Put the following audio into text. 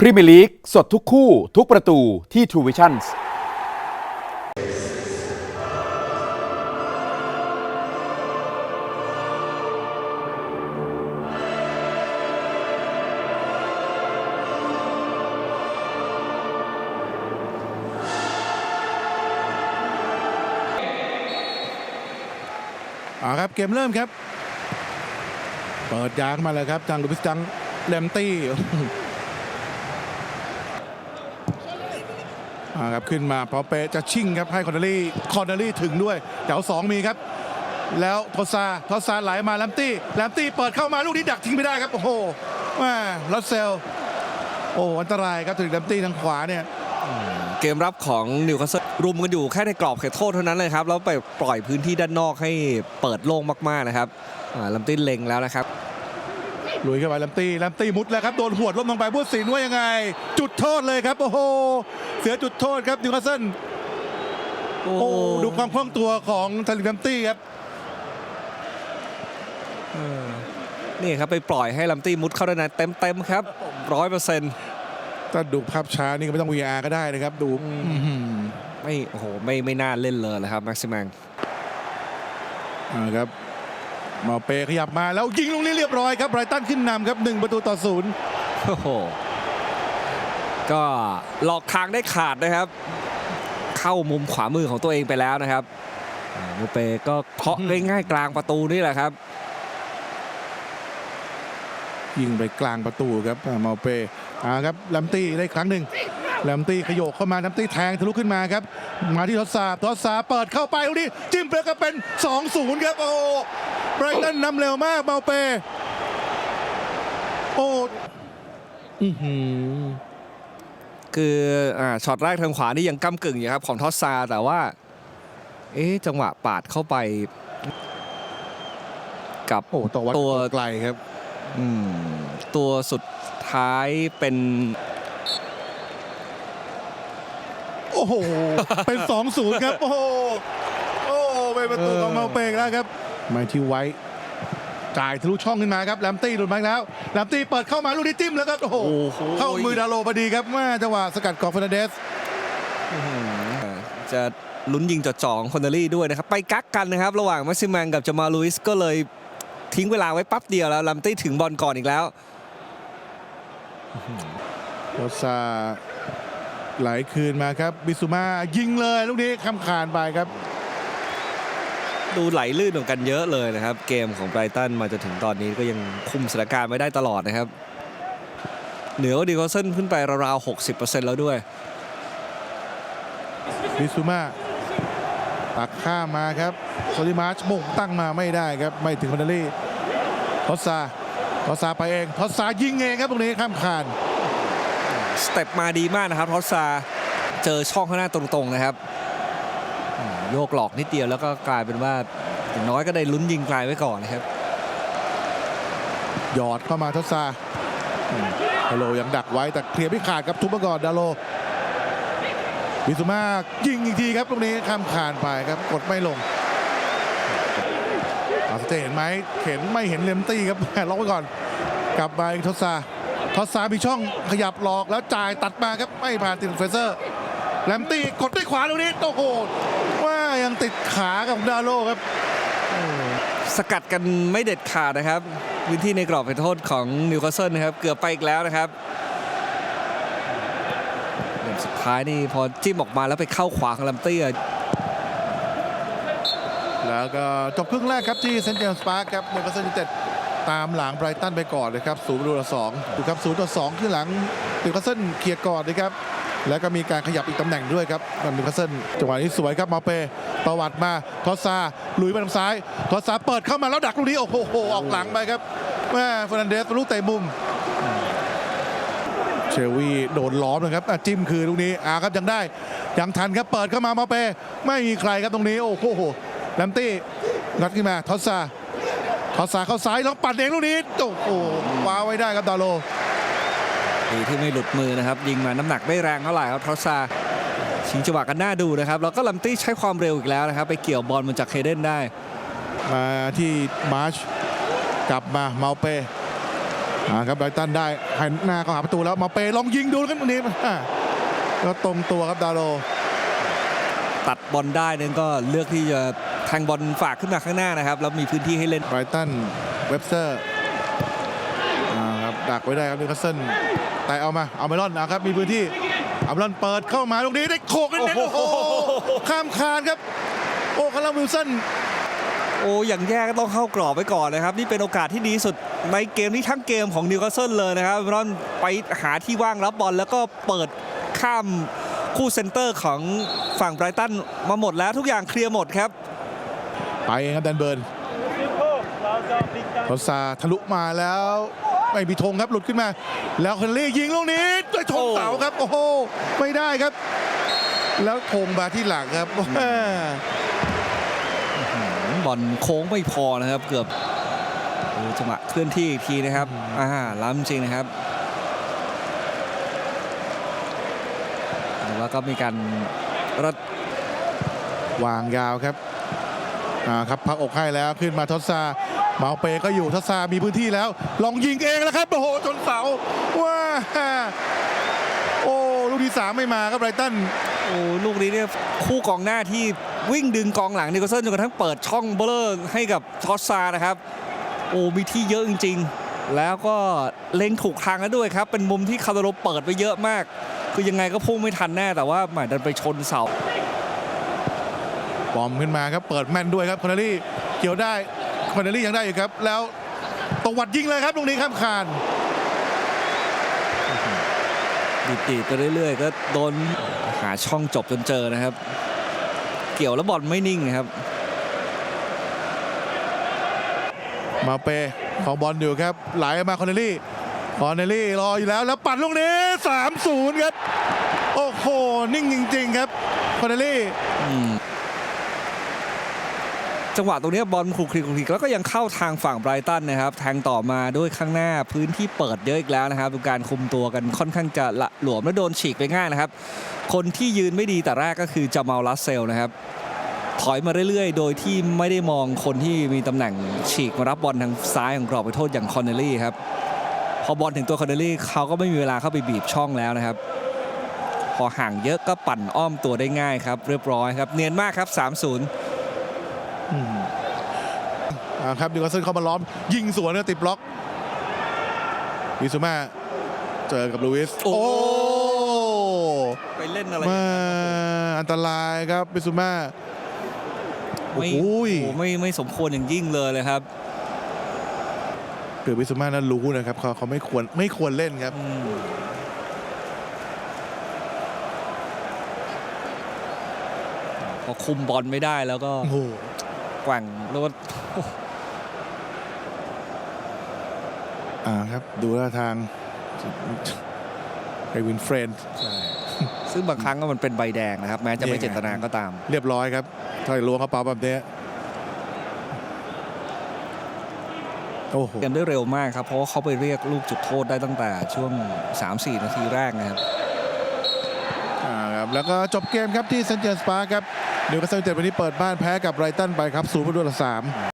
พรีเมียร์ลีกสดทุกคู่ทุกประตูที่ True Vision เอาครับเกมเริ่มครับ เปิดยางมาเลยครับทางลูปิสจังแลมตี้ อ่า ครับขึ้นมาพอเปจะชิ่งครับให้คอนเนลลี่คอนเนลลี่ถึงด้วยแถวสองมีครับ แล้วทอซาทอซาไหลมาแลมตี้แลมตี้เปิดเข้ามาลูกนี้ดักทิ้งไม่ได้ครับโอ้โหแม่ลอสเซลโอ้อันตรายครับถึงแลมตี้ทางขวาเนี่ยเกมรับของนิวคาสเซิลรุมกันอยู่แค่ในกรอบเขตโทษเท่านั้นเลยครับ แล้วไปปล่อยพื้นที่ด้านนอกให้เปิดโล่งมากๆนะครับอ่าลำติ้นเล็งแล้วนะครับ ลุยเข้าไปแลมตี้แลมตี้มุดแล้วครับโดนหวดล้มลงไปผู้สินว่ายังไง จุดโทษเลยครับ โอ้โห เสียจุดโทษครับนิวคาสเซิลโอ้โอ้ดูความคล่องตัวของทาริมแลมตี้ครับนี่ครับไปปล่อยให้ลำตี้มุดเข้าด้านในเต็มๆครับร้อยเปอร์เซ็นต์ถ้าดูภาพช้านี่ก็ไม่ต้อง VR ก็ได้นะครับ ดูอื้อหือไม่โอ้โหไม่ไม่น่าเล่นเลยนะครับแม็กซิมังอ่าครับ มาเปขยับมาแล้วยิงลูกนี้เรียบร้อยครับไบรตันขึ้นนำครับหนึ่งประตูต่อศูนย์โอ้โหก็หลอกทางได้ขาดนะครับ เข้ามุมขวามือของตัวเองไปแล้วนะครับอ่ามูเปก็เคาะได้ง่ายกลางประตูนี่แหละครับ ยิงไปกลางประตูครับอ่ามาเปอ่าครับแลมตี้ได้ครั้งหนึ่งแลมตี้ขยโกเข้ามาแลมตี้แทงทะลุขึ้นมาครับ มาที่ทศซาทศซาเปิดเข้าไปลูกนี้จิ้มไปแล้วก็เป็น 2-0 ครับโอ้ ไบรตันนำเร็วมากเมาเป โอ้อื้อหือคืออ่าช็อตแรกทางขวานี่ยังก้ากึ่งอยู่ครับของทอสซาแต่ว่า เอ๊ะจังหวะปาดเข้าไป กับโอ้ต่อวัดตัว ไกลครับ อืมตัวสุดท้ายเป็น โอ้โห เป็น 2-0 ครับ โอ้โหโอ้เป็นประตูของเมาเปกแล้วครับ มาที่ไว้จ่ายทะลุช่องขึ้นมาครับแลมตี้หลุดมาอีกแล้วแลมตี้เปิดเข้ามาลูกนี้จิ้มแล้วครับโอ้โหโอ้โหเข้ามือดาโลพอดีครับแม่จังหวะสกัดของเฟรนันเดสอื้อหือจะลุ้นยิงจ่อจ่อของคอนเนลลี่ด้วยนะครับ ไปกักกันนะครับ ระหว่างแม็กซิมังกับจามาลุยส์ก็เลยทิ้งเวลาไว้ปั๊บเดียวแล้วลัมตี้ถึงบอลก่อนอีกแล้วโรซาไหลคืนมาครับ บิสุมายิงเลยลูกนี้คำขานไปครับ ดูไหลลื่นของกันเยอะเลยนะครับ เกมของไบรตันมาจนถึงตอนนี้ก็ยังคุมสถานการณ์ไม่ได้ตลอดนะครับ เหนือกว่าดีคอสเซนขึ้นไปราวๆ60%แล้วด้วยบิสุมาตักข้ามมาครับโซลิมาร์ชมุ่งตั้งมาไม่ได้ครับ ไม่ถึงคอนเนลลี่ทอสซาทอสซาไปเองทอสซายิงเองครับตรงนี้ข้ามคานสเต็ปมาดีมากนะครับทอสซาเจอช่องข้างหน้าตรงๆนะครับอืม โยกหลอกนิดเดียวแล้วก็กลายเป็นว่าอย่างน้อยก็ได้ลุ้นยิงไกลไว้ก่อนนะครับ หยอดเข้ามาทอสซาอืมดาโลยังดักไว้แต่เคลียร์ไม่ขาดครับทุบมาก่อนดาโลบิสุมายิงอีกทีครับตรงนี้ข้ามคานไปครับกดไม่ลงอาสเตเห็นไหมเห็นไม่เห็นเลมตี้ครับล็อกไว้ก่อน กลับมาอีกทอสซาทอสซามีช่องขยับหลอกแล้วจ่ายตัดมาครับไม่ผ่านติดเฟเซอร์แลมตี้กดด้วยขวาตรงนี้โอ้โหว่า ยังติดขากับดาโลครับสกัดกันไม่เด็ดขาดนะครับพื้นที่ในกรอบเขตโทษของนิวคาสเซิลนะครับ เกือบไปอีกแล้วนะครับเกมสุดท้ายนี่พอจิ้มออกมาแล้วไปเข้าขวาของลัมเตี้ยแล้วก็จบครึ่งแรกครับที่เซนต์เจมส์พาร์คครับนิวคาสเซิลยูไนเต็ดตามหลังไบรตันไปก่อนเลยครับศูนย์ประตูต่อสองดูครับศูนย์ต่อสองที่หลังนิวคาสเซิลเคลียร์ก่อนนะครับแล้วก็มีการขยับอีกตำแหน่งด้วยครับนิวคาสเซิลจังหวะนี้สวยครับมาเป ประวัติมาทอสซาลุยไปทางซ้ายทอสซาเปิดเข้ามาแล้วดักลูกนี้โอ้โหออกหลังไปครับแม่เฟอร์นันเดสลูกเตะมุมเชลวีโดนล้อมนะครับจิ้มคือลูกนี้อาครับยังได้ยังทันครับเปิดเข้ามามาเปไม่มีใครครับตรงนี้โอ้โหแลมตี้งัดขึ้นมาทอสซาทอสซาเข้าซ้ายแล้วปัดเองลูกนี้โอ้โหว้าไว้ได้ครับดาโลดีที่ไม่หลุดมือนะครับ ยิงมาน้ำหนักไม่แรงเท่าไหร่ครับทอสซา ชิงจังหวะกันหน้าดูนะครับ แล้วก็ลัมตี้ใช้ความเร็วอีกแล้วนะครับ ไปเกี่ยวบอลมันจากเคเดนได้ มาที่มาร์ชกลับมาเมาเปอ่าครับไบรตันได้หันหน้าเข้าหาประตูแล้วมาเปลองยิงดูแล้วกันวันนี้อ่าแล้วตรงตัวครับดาโลตัดบอลได้นั้นก็เลือกที่จะแทงบอลฝากขึ้นมาข้างหน้านะครับ แล้วมีพื้นที่ให้เล่นไบรตันเว็บสเตอร์อ่าครับดักไว้ได้ครับนิวคาสเซิลแต่เอามาเอาเมลอนนะครับมีพื้นที่ เอาเมลอนเปิดเข้ามาตรงนี้ได้โขกเน้นๆโอ้โหข้ามคานครับ โอ้คาร์ลวิลสันโอ้อย่างแย่ก็ต้องเข้ากรอบไว้ก่อนนะครับ นี่เป็นโอกาสที่ดีที่สุดในเกมนี้ทั้งเกมของนิวคาสเซิลเลยนะครับรอนไปหาที่ว่างรับบอลแล้วก็เปิดข้ามคู่เซนเตอร์ของฝั่งไบรตันมาหมดแล้วทุกอย่างเคลียร์หมดครับ ไปครับแดนเบิร์นรถซาทะลุมาแล้ว ไม่มีธงครับหลุดขึ้นมา แล้วเฮนรี่ยิงลูกนี้ด้วยธงโอ้เสาครับ โอ้โหไม่ได้ครับ แล้วธงมาที่หลังครับบอลโค้งไม่พอนะครับ เกือบโอ้จังหวะเคลื่อนที่อีกทีนะครับอ่าล้ำจริงนะครับแล้วก็มีการรัดวางยาวครับอ่าครับพักอกให้แล้วขึ้นมาทศซา เมาเปก็อยู่ทศซามีพื้นที่แล้ว ลองยิงเองแล้วครับโอ้โหจนเสาว้าโอ้ลูกที่สามไม่มาครับไบรตันโอ้ลูกนี้เนี่ยคู่กองหน้าที่วิ่งดึงกองหลังนิโคลเซนจนกระทั่งเปิดช่องเบลเลอร์ให้กับทอสซานะครับ โอ้มีที่เยอะจริง ๆ แล้วก็เล็งถูกทางแล้วด้วยครับ เป็นมุมที่คาร์โลเปิดไปเยอะมาก คือยังไงก็พุ่งไม่ทันแน่แต่ว่าหมายดันไปชนเสาบอมขึ้นมาครับ เปิดแม่นด้วยครับคอนเนลลี่เกี่ยวได้ คอนเนลลี่ยังได้อยู่ครับ แล้วตวัดยิงเลยครับตรงนี้ข้ามคานดีดๆไปเรื่อยๆ ก็โดนหาช่องจบจนเจอนะครับ เกี่ยวแล้วบอลไม่นิ่งนะครับ มาเปของบอลอยู่ครับ ไหลมาคอนเนลลี่คอนเนลลี่รออยู่แล้วแล้วปัดลูกนี้ 3-0 ครับ โอ้โห นิ่งจริง ๆ ครับคอนเนลลี่อืม จังหวะตรงนี้บอลคลุกคลิกคลุกคลิกแล้วก็ยังเข้าทางฝั่งไบรตันนะครับ แทงต่อมาด้วยข้างหน้าพื้นที่เปิดเยอะอีกแล้วนะครับดูการคุมตัวกันค่อนข้างจะละหลวมและโดนฉีกไปง่ายนะครับ คนที่ยืนไม่ดีแต่แรกก็คือจามาลลัสเซลนะครับถอยมาเรื่อยๆ โดยที่ไม่ได้มองคนที่มีตำแหน่งฉีกมารับบอลทางซ้ายของกรอบไปโทษอย่างคอนเนลลี่ครับพอบอลถึงตัวคอนเนลลี่เขาก็ไม่มีเวลาเข้าไปบีบช่องแล้วนะครับ พอห่างเยอะก็ปั่นอ้อมตัวได้ง่ายครับ เรียบร้อยครับ เนียนมากครับ 3-0 อืมอ่าครับดิวคาสเซิลเข้ามาล้อม ยิงสวนก็ติดบล็อกวิสุมาเจอกับลูอิสโอ้โอ้ไปเล่นอะไรมาอันตรายครับวิสุมาโอ้ไม่โหโอ้ไม่ไม่สมควรอย่างยิ่งเลยเลยครับคือวิสุมานั้นรู้นะครับเขาเขาไม่ควรไม่ควรเล่นครับอืมพอคุมบอลไม่ได้แล้วก็โอ้โหแกว่งแล้วก็อ่าครับ ดูท่าทางไอวินเฟรนด์ซึ่งบางครั้งก็มันเป็นใบแดงนะครับ แม้จะไม่ยังไงเจตนาก็ตาม เรียบร้อยครับ ถ้าล้วงกระเป๋าแบบนี้โอ้โหกันได้เร็วมากครับ เพราะว่าเขาไปเรียกลูกจุดโทษได้ตั้งแต่ช่วง 3-4 นาทีแรกนะครับ อ่าครับ แล้วก็จบเกมครับที่เซนต์เจมส์ปาร์คครับ นิวคาสเซิลยูไนเต็ดวันนี้เปิดบ้านแพ้กับไรตันไปครับศูนย์ประตูต่อสาม